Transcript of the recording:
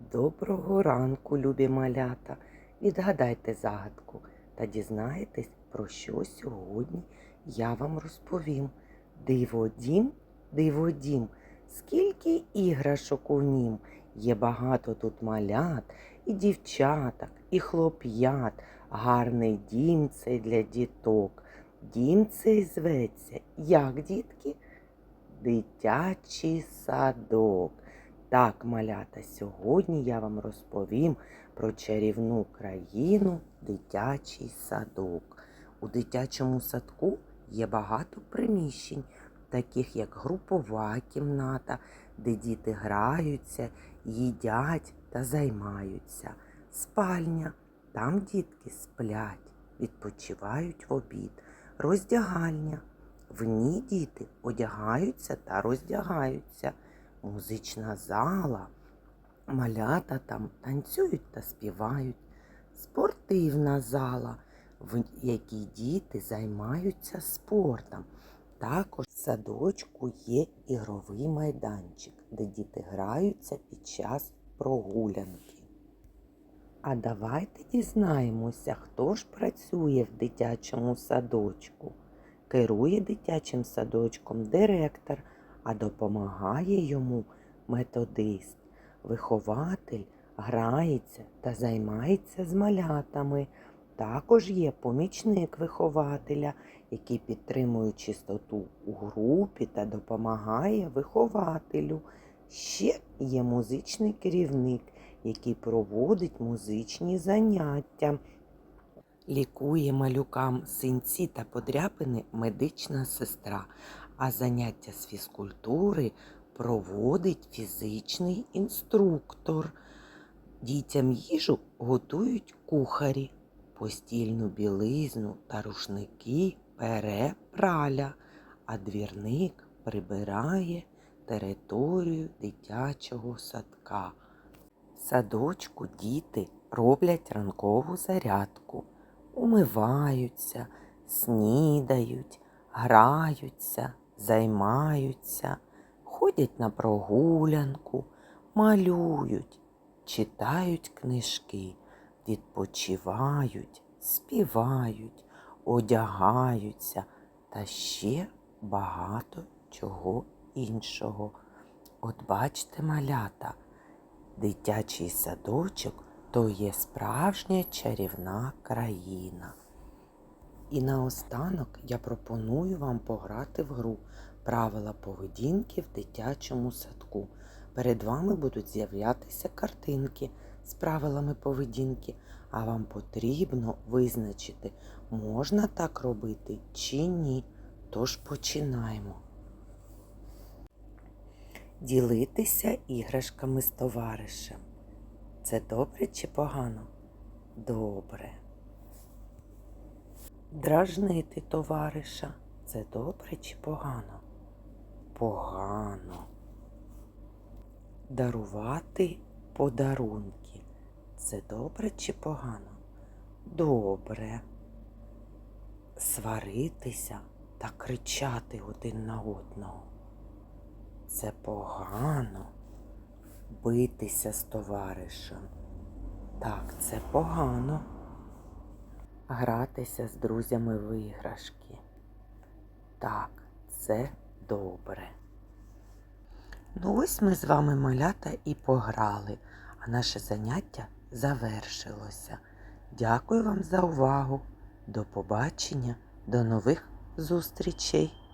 Доброго ранку, любі малята. Відгадайте загадку та дізнаєтесь, про що сьогодні я вам розповім. Диводім, диводім, скільки іграшок у нім. Є багато тут малят, і дівчаток, і хлоп'ят. Гарний дім цей для діток. Дім цей зветься, як дітки? Дитячий садок. Так, малята, сьогодні я вам розповім про чарівну країну дитячий садок. У дитячому садку є багато приміщень, таких як групова кімната, де діти граються, їдять та займаються. Спальня, там дітки сплять, відпочивають в обід. Роздягальня. В ній діти одягаються та роздягаються музична зала, малята там танцюють та співають, спортивна зала, в якій діти займаються спортом. Також в садочку є ігровий майданчик, де діти граються під час прогулянки. А давайте дізнаємося, хто ж працює в дитячому садочку. Керує дитячим садочком директор а допомагає йому методист. Вихователь грається та займається з малятами. Також є помічник вихователя, який підтримує чистоту у групі та допомагає вихователю. Ще є музичний керівник, який проводить музичні заняття. Лікує малюкам синці та подряпини медична сестра, а заняття з фізкультури проводить фізичний інструктор. Дітям їжу готують кухарі, постільну білизну та рушники пере праля, а двірник прибирає територію дитячого садка. В садочку діти роблять ранкову зарядку, умиваються, снідають, граються, займаються, ходять на прогулянку, малюють, читають книжки, відпочивають, співають, одягаються та ще багато чого іншого. От бачите, малята, дитячий садочок то є справжня чарівна країна. І наостанок я пропоную вам пограти в гру Правила поведінки в дитячому садку. Перед вами будуть з'являтися картинки з правилами поведінки, а вам потрібно визначити, можна так робити чи ні. Тож починаємо. Ділитися іграшками з товаришем. Це добре чи погано? Добре. Дражнити товариша це добре чи погано? Погано. Дарувати подарунки це добре чи погано? Добре. Сваритися та кричати один на одного. Це погано. Битися з товаришем. Так, це погано гратися з друзями в іграшки. Так, це добре. Ну ось ми з вами малята і пограли, а наше заняття завершилося. Дякую вам за увагу. До побачення, до нових зустрічей!